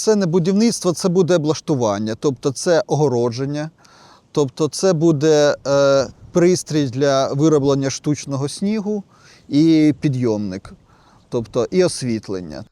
Це не будівництво, це буде облаштування, тобто це огородження, тобто це буде е, пристрій для вироблення штучного снігу і підйомник, тобто і освітлення.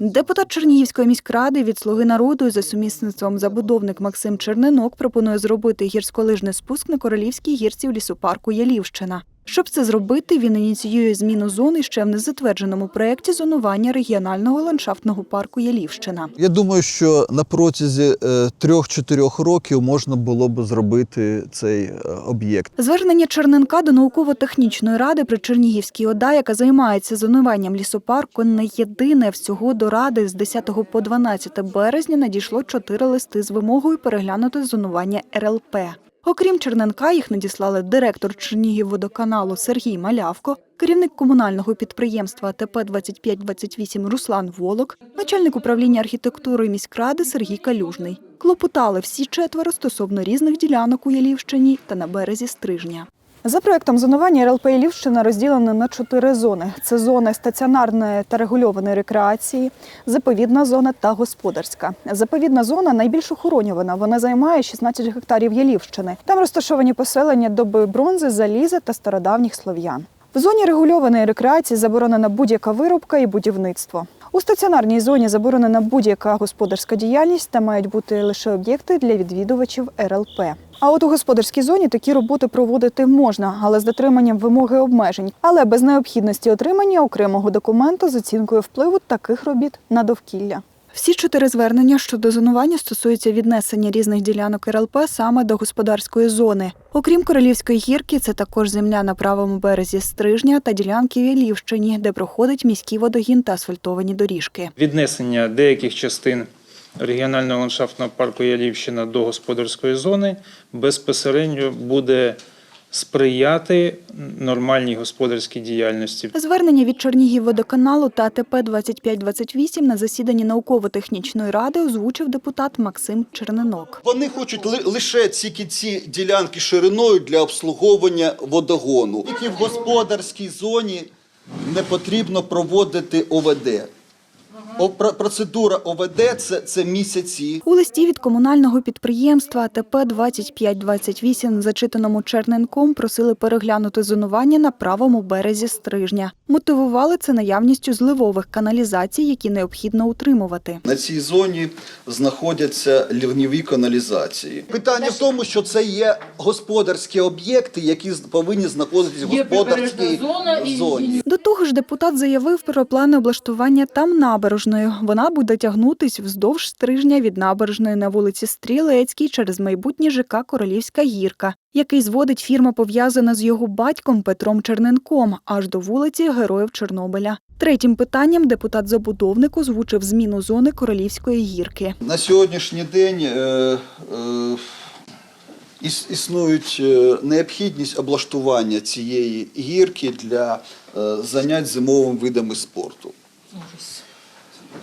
Депутат Чернігівської міськради від «Слуги народу» за сумісництвом забудовник Максим Черненок пропонує зробити гірськолижний спуск на Королівській гірці в лісопарку Ялівщина. Щоб це зробити, він ініціює зміну зони ще в незатвердженому проєкті зонування регіонального ландшафтного парку Ялівщина. Я думаю, що на протязі е, трьох-чотирьох років можна було б зробити цей е, об'єкт. Звернення Черненка до науково-технічної ради при Чернігівській ОДА, яка займається зонуванням лісопарку, не єдине. Всього до ради з 10 по 12 березня надійшло чотири листи з вимогою переглянути зонування РЛП. Окрім Черненка, їх надіслали директор Чернігівводоканалу Сергій Малявко, керівник комунального підприємства ТП 2528 Руслан Волок, начальник управління архітектури міськради Сергій Калюжний. Клопотали всі четверо стосовно різних ділянок у Ялівщині та на березі Стрижня. За проектом зонування РЛП Ілівщина розділена на чотири зони: це зони стаціонарної та регульованої рекреації, заповідна зона та господарська. Заповідна зона найбільш охоронювана. Вона займає 16 гектарів Ялівщини. Там розташовані поселення доби бронзи, заліза та стародавніх слов'ян. В зоні регульованої рекреації заборонена будь-яка вирубка і будівництво. У стаціонарній зоні заборонена будь-яка господарська діяльність та мають бути лише об'єкти для відвідувачів РЛП. А от у господарській зоні такі роботи проводити можна, але з дотриманням вимоги обмежень, але без необхідності отримання окремого документу з оцінкою впливу таких робіт на довкілля. Всі чотири звернення щодо зонування стосуються віднесення різних ділянок РЛП саме до господарської зони. Окрім Королівської гірки, це також земля на правому березі Стрижня та ділянки в Ялівщині, де проходить міський водогін та асфальтовані доріжки. Віднесення деяких частин регіонального ландшафтного парку Ялівщина до господарської зони безпосередньо буде сприяти нормальній господарській діяльності. Звернення від Чернігівводоканалу та АТП 2528 на засіданні науково-технічної ради озвучив депутат Максим Черненок. Вони хочуть ли- лише тільки ці ділянки шириною для обслуговування водогону. Тільки в господарській зоні не потрібно проводити ОВД. Процедура ОВД це, це місяці. У листі від комунального підприємства АТП 2528, зачитаному Черненком, просили переглянути зонування на правому березі Стрижня. Мотивували це наявністю зливових каналізацій, які необхідно утримувати. На цій зоні знаходяться лівніві каналізації. Питання в тому, що це є господарські об'єкти, які з- повинні знаходитися в господарській зоні. До того ж, депутат заявив про плани облаштування там набережної. Вона буде тягнутись вздовж стрижня від набережної на вулиці Стрілецькій через майбутнє ЖК Королівська гірка, який зводить фірма пов'язана з його батьком Петром Черненком аж до вулиці Героїв Чорнобиля. Третім питанням депутат-забудовник озвучив зміну зони Королівської гірки. На сьогоднішній день е, е, іс- існують е, необхідність облаштування цієї гірки для е, занять зимовими видами спорту.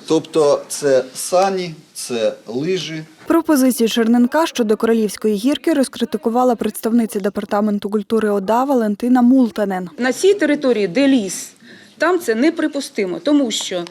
Тобто це сані, це лижі, Пропозицію Черненка щодо Королівської гірки розкритикувала представниця департаменту культури ОДА Валентина Мултанен. На цій території, де ліс, там це неприпустимо, тому що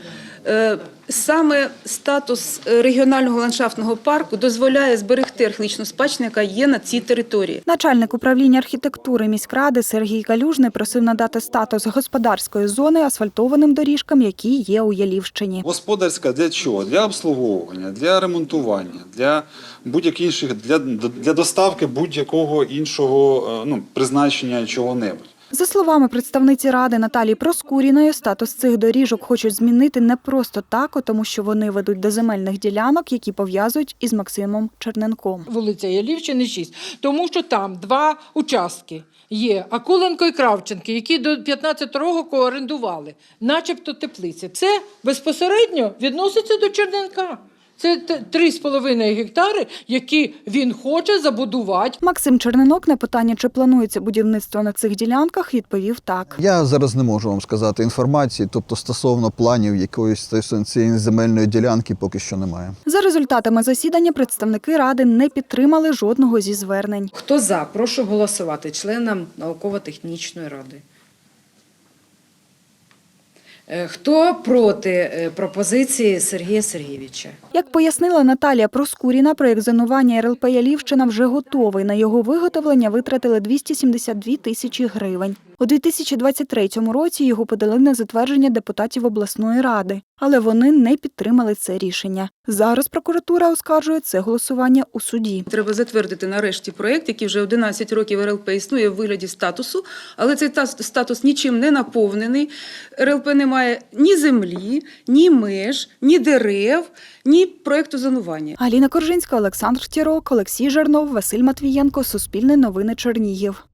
е, саме статус регіонального ландшафтного парку дозволяє зберегти археологічну спадщину, яка є на цій території. Начальник управління архітектури міськради Сергій Калюжний просив надати статус господарської зони асфальтованим доріжкам, які є у Ялівщині. Господарська для чого? Для обслуговування, для ремонтування, для будь-яких інших для, для доставки будь-якого іншого е, ну, призначення чого-небудь. За словами представниці ради Наталії Проскуріної, статус цих доріжок хочуть змінити не просто так, тому що вони ведуть до земельних ділянок, які пов'язують із Максимом Черненком. вулиця Ялівщини 6, тому що там два участки є Акуленко і Кравченки, які до 15 року орендували, начебто теплиці. Це безпосередньо відноситься до Черненка. Це т- 3,5 гектари, які він хоче забудувати. Максим Черненок на питання, чи планується будівництво на цих ділянках, відповів так. Я зараз не можу вам сказати інформації, тобто стосовно планів якоїсь цієї земельної ділянки поки що немає. За результатами засідання представники ради не підтримали жодного зі звернень. Хто за? Прошу голосувати членам науково-технічної ради. Е, Хто проти е, пропозиції Сергія Сергійовича? Як пояснила Наталія Проскуріна, проєкт зонування РЛП Ялівщина вже готовий. На його виготовлення витратили 272 тисячі гривень. У 2023 році його подали на затвердження депутатів обласної ради, але вони не підтримали це рішення. Зараз прокуратура оскаржує це голосування у суді. Треба затвердити нарешті проєкт, який вже 11 років РЛП існує в вигляді статусу, але цей та- статус нічим не наповнений. РЛП не має ні землі, ні меж, ні дерев, ні проєкту зонування. Аліна Коржинська, Олександр Тірок, Олексій Жернов, Василь Матвієнко, Суспільне новини Чернігів.